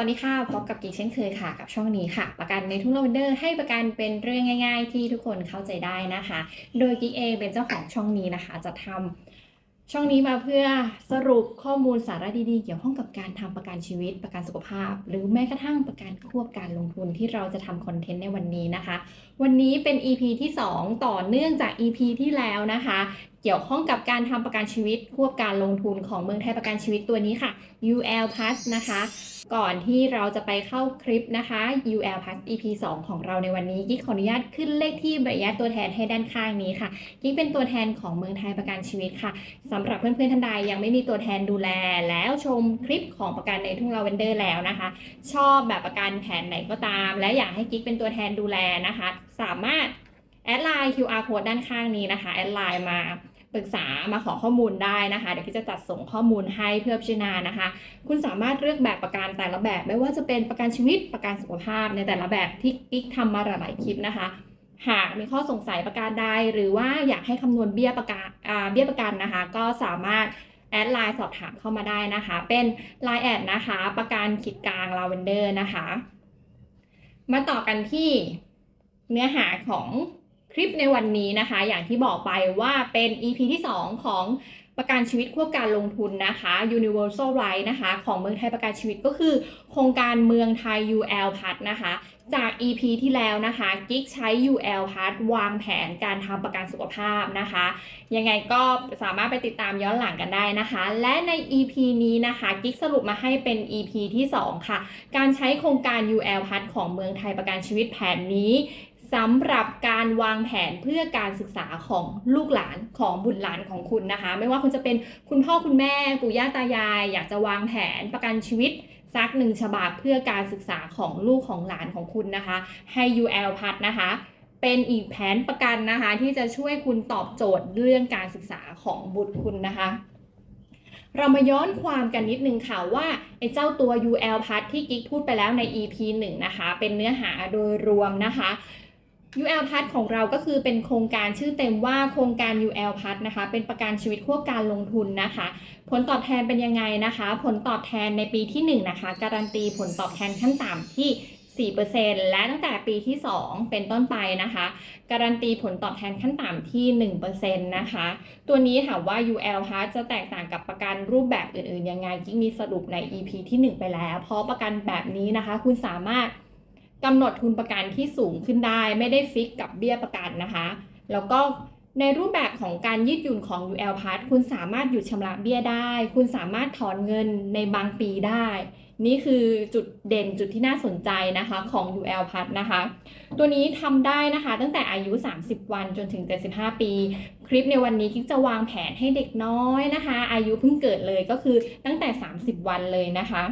สวัสดีค่ะพบกับกีเช่นเคยค่ะกับช่องนี้ค่ะ ประกันในทุ่งลเวนเดอร์ให้ประกันเป็นเรื่องง่าย ๆ ที่ทุกคนเข้าใจได้นะคะ โดยกิ๊กเองเป็นเจ้าของช่องนี้นะคะ จะทำช่องนี้มาเพื่อสรุปข้อมูลสาระดีๆ เกี่ยวข้องกับการทำประกันชีวิต ประกันสุขภาพ หรือแม้กระทั่งประกันควบการลงทุนที่เราจะทำคอนเทนต์ในวันนี้นะคะ วันนี้เป็น EP ที่ 2 ต่อเนื่องจาก EP ที่แล้วนะคะ กี่ยวข้องกับการทำประกันชีวิตควบการลงทุนของเมืองไทยประกันชีวิตตัวนี้ค่ะ UL Plus นะคะ ก่อนที่เราจะไปเข้าคลิปนะคะ UL Plus EP 2 ของเราในวันนี้กิ๊กขออนุญาตขึ้นเลขที่ใบอนุญาตตัวแทนให้ด้านข้างนี้ค่ะกิ๊กเป็นตัวแทนของเมืองไทยประกันชีวิตค่ะสำหรับเพื่อนๆท่านใดยังไม่มีตัวแทนดูแล แล้วชมคลิปของประกันในทุ่งลาเวนเดอร์แล้วนะคะ ชอบแบบประกันแผนไหนก็ตาม และอยากให้กิ๊กเป็นตัวแทนดูแลนะคะ สามารถแอดไลน์ QR code ด้านข้างนี้นะคะ แอดไลน์มา ปรึกษามาขอข้อมูลได้นะคะ เดี๋ยวกิ๊กจะจัดส่งข้อมูลให้เพื่อพิจารณานะคะ คุณสามารถเลือกแบบประกันแต่ละแบบ ไม่ว่าจะเป็นประกันชีวิตประกันสุขภาพในแต่ละแบบที่กิ๊กทำมาหลายๆคลิปนะคะหากมีข้อสงสัยประการใดหรือว่าอยากให้คำนวณเบี้ยประกันเบี้ยประกันนะคะ ก็สามารถแอดไลน์สอบถามเข้ามาได้นะคะ เป็น Line แอดนะคะ ประกันขีดกลางลาเวนเดอร์นะคะ มาต่อกันที่เนื้อหาของ ลิปในวันนี้นะคะ อย่างที่บอกไปว่าเป็น EP ที่ 2 ของประกันชีวิตควบการลงทุนนะคะ Universal Right นะคะ ของเมืองไทยประกันชีวิตก็คือ โครงการเมืองไทย UL พัดนะคะ จาก EP ที่แล้วนะคะกิ๊กใช้ UL พัดวางแผนการทำประกันสุขภาพนะคะ ยังไงก็สามารถไปติดตามย้อนหลังกันได้นะคะ และใน EP นี้นะคะกิ๊กสรุปมาให้เป็น EP ที่ 2 ค่ะ การใช้โครงการ UL พัดของเมืองไทยประกันชีวิตแผนนี้ สำหรับการวางแผนเพื่อการศึกษาของลูกหลานของบุตรหลานของคุณนะคะ ไม่ว่าคุณจะเป็นคุณพ่อคุณแม่ปู่ย่าตายาย อยากจะวางแผนประกันชีวิตสักหนึ่งฉบับเพื่อการศึกษาของลูกของหลานของคุณนะคะ ให้ UL พัดนะคะเป็นอีกแผนประกันนะคะ ที่จะช่วยคุณตอบโจทย์เรื่องการศึกษาของบุตรคุณนะคะ เรามาย้อนความกันนิดนึงค่ะว่าไอ้เจ้าตัว UL พัดที่กิ๊กพูดไปแล้วใน EP 1 นะคะ เป็นเนื้อหาโดยรวมนะคะ UL พัดของเราก็คือเป็นโครงการชื่อเต็มว่าโครงการ UL พัดนะคะ เป็นประกันชีวิตควบการลงทุนนะคะ ผลตอบแทนเป็นยังไงนะคะ ผลตอบแทนในปีที่ 1 นะคะ การันตีผลตอบแทนขั้นต่ำที่ 4%และตั้งแต่ปีที่ 2 เป็นต้นไปนะคะ การันตีผลตอบแทนขั้นต่ำที่ 1%นะคะ ตัวนี้ถามว่า UL พัดจะแตกต่างกับประกันรูปแบบอื่นๆยังไงกิ๊กมีสรุปใน EP ที่ 1 ไปแล้ว เพราะประกันแบบนี้นะคะ คุณสามารถ กำหนดทุนประกันที่สูงขึ้นได้ ไม่ได้ฟิกกับเบี้ยประกันนะคะ แล้วก็ในรูปแบบของการยืดหยุ่นของ UL Pass คุณสามารถหยุดชำระเบี้ยได้ คุณสามารถถอนเงินในบางปีได้ นี่คือจุดเด่นจุดที่น่าสนใจนะคะของ UL Pass นะคะ ตัวนี้ทำได้นะคะตั้งแต่อายุ 30 วันจนถึง 75 ปี คลิปในวันนี้กิ๊กจะวางแผนให้เด็กน้อยนะคะ อายุเพิ่งเกิดเลยก็คือตั้งแต่ 30 วันเลยนะคะ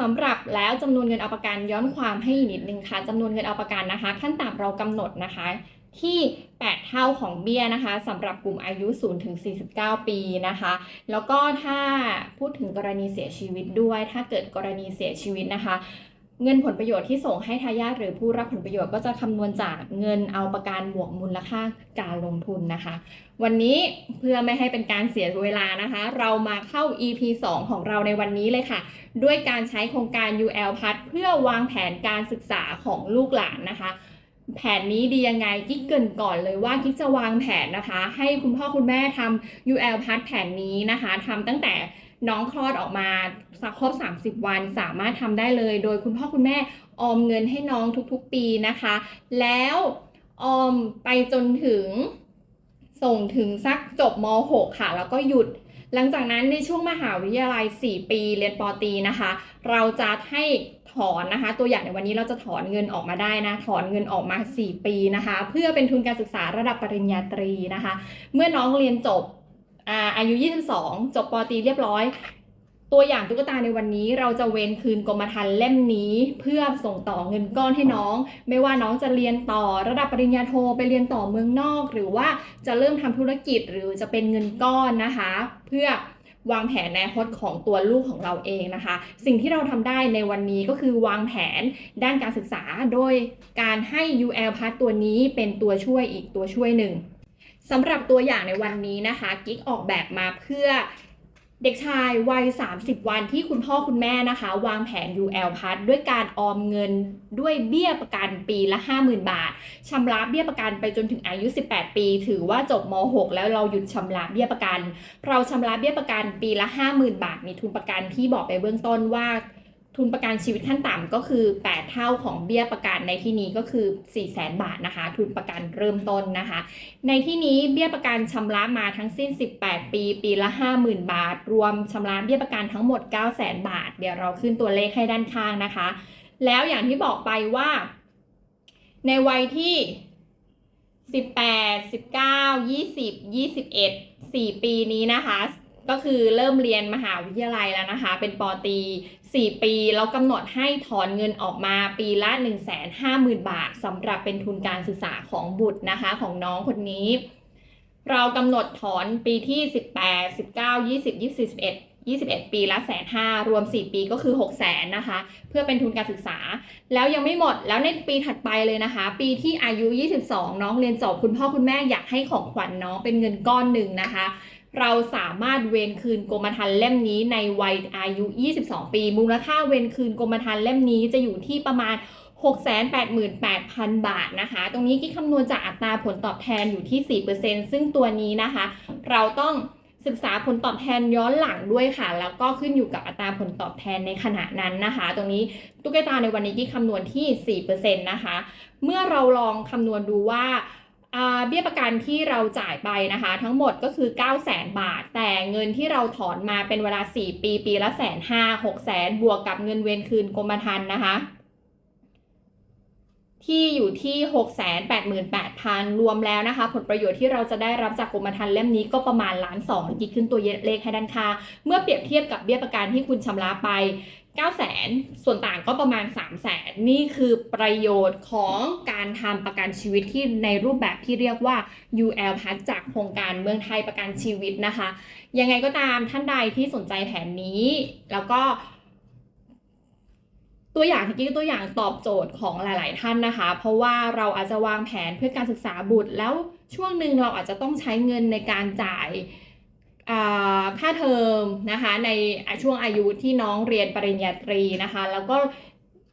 สำหรับแล้วจำนวนเงินเอาประกันย้อนความให้อีกนิดนึงค่ะจำนวนเงินเอาประกันนะคะ ขั้นต่ำเรากำหนดนะคะที่ 8 เท่าของเบี้ยนะคะสำหรับกลุ่มอายุ 0 ถึง 49 ปีนะคะ แล้วก็ถ้าพูดถึงกรณีเสียชีวิตด้วย ถ้าเกิดกรณีเสียชีวิตนะคะ เงินผลประโยชน์ที่ส่งให้ทายาทหรือผู้รับผลประโยชน์ก็จะคำนวณจากเงินเอาประกันบวกมูลค่าการลงทุนนะคะ วันนี้เพื่อไม่ให้เป็นการเสียเวลานะคะ เรามาเข้า EP 2 ของเราในวันนี้เลยค่ะ ด้วยการใช้โครงการ UL พัดเพื่อวางแผนการศึกษาของลูกหลานนะคะแผนนี้ดียังไงกิ๊กเกินก่อนเลยว่ากิ๊กจะวางแผนนะคะ ให้คุณพ่อคุณแม่ทำ UL พัดแผนนี้นะคะทำตั้งแต่ น้องคลอดออกมาสักครบ 30 วันสามารถทำได้เลย โดยคุณพ่อคุณแม่ออมเงินให้น้องทุกๆปีนะคะ แล้วออมไปจนถึงส่งถึงสักจบม .6 ค่ะ แล้วก็หยุด หลังจากนั้นในช่วงมหาวิทยาลัย 4 ปีเรียนปตรีนะคะ เราจะให้ถอนนะคะ ตัวอย่างในวันนี้เราจะถอนเงินออกมาได้นะ ถอนเงินออกมา 4 ปีนะคะ เพื่อเป็นทุนการศึกษาระดับปริญญาตรีนะคะ เมื่อน้องเรียนจบ อายุ 22 จบปตรีเรียบร้อย ตัวอย่างตุ๊กตาในวันนี้เราจะเวนคืนกรมธรรม์เล่มนี้ เพื่อส่งต่อเงินก้อนให้น้อง ไม่ว่าน้องจะเรียนต่อระดับปริญญาโทไปเรียนต่อเมืองนอก หรือว่าจะเริ่มทำธุรกิจหรือจะเป็นเงินก้อนนะคะ เพื่อวางแผนในคตของตัวลูกของเราเองนะคะ สิ่งที่เราทำได้ในวันนี้ก็คือวางแผนด้านการศึกษาโดยการให้ UL Pass ตัวนี้เป็นตัวช่วยอีกตัวช่วยหนึ่ง สำหรับตัวอย่างในวันนี้นะคะกิ๊กออกแบบมาเพื่อเด็กชายวัย 30 วันที่คุณพ่อคุณแม่นะคะ วางแผน UL พัดด้วยการออมเงินด้วยเบี้ยประกันปีละ 50,000 บาทชำระเบี้ยประกันไปจนถึงอายุ 18 ปี ถือว่าจบม .6 แล้วเราหยุดชำระเบี้ยประกัน เราชำระเบี้ยประกันปีละ 50,000 บาท มีทุนประกันที่บอกไปเบื้องต้นว่า ทุนประกันชีวิตขั้นต่ำก็คือ 8 เท่าของเบี้ยประกันในที่นี้ก็คือ 4 0 0 0 0 0 บาทนะคะ ทุนประกันเริ่มต้นนะคะ ในที่นี้เบี้ยประกันชำระมาทั้งสิ้น 18 ปี ปีละ 50,000 บาท รวมชำระเบี้ยประกันทั้งหมด 900,000บาท เดี๋ยวเราขึ้นตัวเลขให้ด้านข้างนะคะ แล้วอย่างที่บอกไปว่า ในวัยที่ 18 19 20 21 4 ปีนี้นะคะก็คือเริ่มเรียนมหาวิทยาลัยแล้วนะคะ เป็นปอตรี 4 ปี แล้วกำหนดให้ถอนเงินออกมาปีละ 150,000 บาทสำหรับเป็นทุนการศึกษาของบุตรนะคะของน้องคนนี้ เรากำหนดถอนปีที่ 18 19 20 20 21 21 ปีละแสนห้ารวม 4 ปีก็คือ6 0 0แสนนะคะ เพื่อเป็นทุนการศึกษา แล้วยังไม่หมดแล้วในปีถัดไปเลยนะคะ ปีที่อายุ 22 น้องเรียนจบคุณพ่อคุณแม่อยากให้ของขวัญน้องเป็นเงินก้อนหนึ่งนะคะ เราสามารถเวนคืนกรมธรรม์เล่มนี้ในวัยอายุ 22 ปี มูลค่าเวนคืนกรมธรรม์เล่มนี้จะอยู่ที่ประมาณ 688,000 บาทนะคะ ตรงนี้กิ๊กคำนวณจากอัตราผลตอบแทนอยู่ที่ 4%ซึ่งตัวนี้นะคะ เราต้องศึกษาผลตอบแทนย้อนหลังด้วยค่ะ แล้วก็ขึ้นอยู่กับอัตราผลตอบแทนในขณะนั้นนะคะ ตรงนี้ตุ๊กตาในวันนี้กิ๊กคำนวณที่ 4%นะคะ เมื่อเราลองคำนวณดูว่าอ่า เบี้ยประกันที่เราจ่ายไปนะคะ ทั้งหมดก็คือ 9 0 0 0 0 0บาท แต่เงินที่เราถอนมาเป็นเวลา 4 ปี ปีละแสนห้าหกแสนบวกกับเงินเวนคืนกรมธรรม์นะคะ ที่อยู่ที่ 688,000 รวมแล้วนะคะ ผลประโยชน์ที่เราจะได้รับจากกรมธรรม์เล่มนี้ก็ประมาณล้านสองกิ๊กขึ้นตัวเลขให้ด้านข้าเมื่อเปรียบเทียบกับเบี้ยประกันที่คุณชำระไป 9 0 0 0 0ส่วนต่างก็ประมาณ 3 0 0 0 0นี่คือประโยชน์ของการทำประกันชีวิตที่ในรูปแบบที่เรียกว่า UL พัดจากโครงการเมืองไทยประกันชีวิตนะคะ ยังไงก็ตามท่านใดที่สนใจแผนนี้ แล้วก็ ตัวอย่างที่กี้ตัวอย่างตอบโจทย์ของหลาย ๆ ท่านนะคะ เพราะว่าเราอาจจะวางแผนเพื่อการศึกษาบุตร แล้วช่วงหนึ่งเราอาจจะต้องใช้เงินในการจ่าย ค่าเทอมนะคะในช่วงอายุที่น้องเรียนปริญญาตรีนะคะ แล้วก็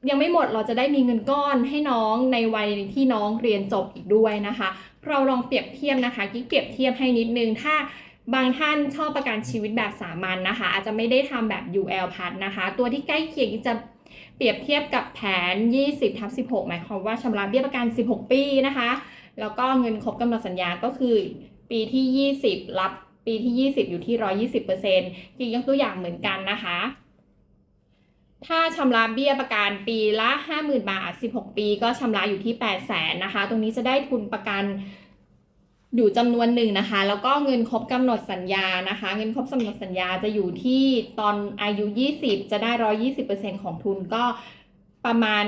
ยังไม่หมดเราจะได้มีเงินก้อนให้น้องในวัยที่น้องเรียนจบอีกด้วยนะคะ เราลองเปรียบเทียบนะคะกิ๊กเปรียบเทียบให้นิดนึงถ้าบางท่านชอบประกันชีวิตแบบสามัญนนะคะ อาจจะไม่ได้ทำแบบ UL พัดนะคะ ตัวที่ใกล้เคียงจะเปรียบเทียบกับแผน 20ทับ16 หมายความว่าชำระเบี้ยประกัน 16 ปีนะคะ แล้วก็เงินครบกำหนดสัญญาก็คือปีที่ 20 รับ ปีที่ 20 อยู่ที่ 120%กี่ยกตัวอย่างเหมือนกันนะคะ ถ้าชำระเบี้ยประกันปีละ 50,000 บาท 16 ปีก็ชำระอยู่ที่ 8 0 0 0 0 0นะคะ ตรงนี้จะได้ทุนประกันอยู่จำนวนหนึ่งนะคะ แล้วก็เงินครบกำหนดสัญญานะคะ เงินครบกำหนดสัญญาจะอยู่ที่ตอนอายุ 20 จะได้ 120%ของทุนก็ ประมาณ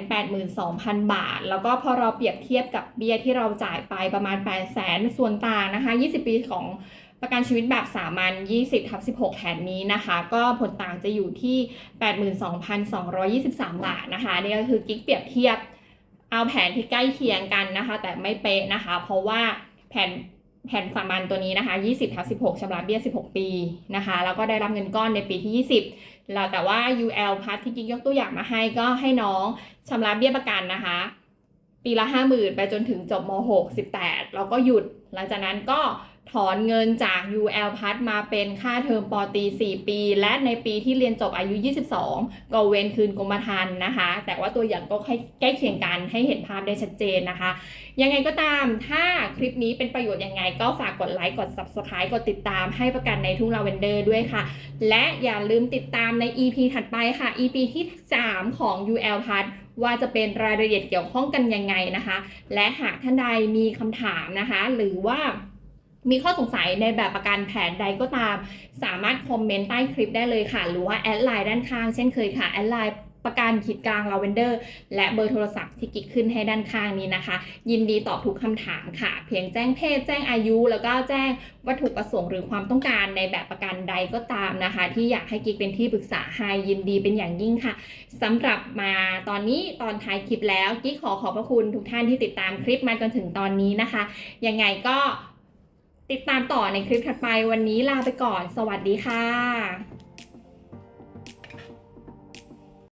882,000 บาท แล้วก็พอเราเปรียบเทียบกับเบี้ยที่เราจ่ายไปประมาณ 800,000 ส่วนต่างนะคะ 20 ปีของประกันชีวิตแบบสามัญ 20ทับ16 แผนนี้นะคะ ก็ผลต่างจะอยู่ที่ 82,223 บาทนะคะ นี่ก็คือกิ๊กเปรียบเทียบเอาแผนที่ใกล้เคียงกันนะคะ แต่ไม่เป๊ะนะคะ เพราะว่าแผนแผนสามัญตัวนี้นะคะ 20ทับ16ชำระเบี้ย 16 ปีนะคะ แล้วก็ได้รับเงินก้อนในปีที่ 20 แล้วแต่ว่า UL พัทที่กิ๊กยกตัวอย่างมาให้ก็ให้น้องชำระเบี้ยประกันนะคะ ปีละ 50,000 ไปจนถึงจบม .6 18 แล้วก็หยุด หลังจากนั้นก็ ถอนเงินจาก UL พัทมาเป็นค่าเทอมปอตี 4 ปี และในปีที่เรียนจบอายุ 22 ก็เว้นคืนกรมธรรม์นะคะ แต่ว่าตัวอย่างก็ใกล้เคียงกันให้เห็นภาพได้ชัดเจนนะคะ ยังไงก็ตามถ้าคลิปนี้เป็นประโยชน์ยังไง ก็ฝากกดไลค์ กด Subscribe กดติดตามให้ประกันในทุ่งลาเวนเดอร์ด้วยค่ะ และอย่าลืมติดตามใน EP ถัดไปค่ะ EP ที่ 3 ของ UL พัทว่าจะเป็นรายละเอียดเกี่ยวข้องกันยังไงนะคะ และหากท่านใดมีคำถามนะคะ หรือว่า มีข้อสงสัยในแบบประกันแผนใดก็ตาม สามารถคอมเมนต์ใต้คลิปได้เลยค่ะ หรือว่าแอดไลน์ด้านข้างเช่นเคยค่ะ แอดไลน์ประกันขีดกลางลาเวนเดอร์และเบอร์โทรศัพท์ที่กิ๊กขึ้นให้ด้านข้างนี้นะคะ ยินดีตอบทุกคำถามค่ะ เพียงแจ้งเพศ แจ้งอายุ แล้วก็แจ้งวัตถุประสงค์หรือความต้องการในแบบประกันใดก็ตามนะคะ ที่อยากให้กิ๊กเป็นที่ปรึกษาให้ยินดีเป็นอย่างยิ่งค่ะสำหรับมาตอนนี้ตอนท้ายคลิปแล้วกิ๊กขอขอบพระคุณทุกท่านที่ติดตามคลิปมาจนถึงตอนนี้นะคะยังไงก็ ติดตามต่อในคลิปถัดไปวันนี้ลาไปก่อน สวัสดีค่ะ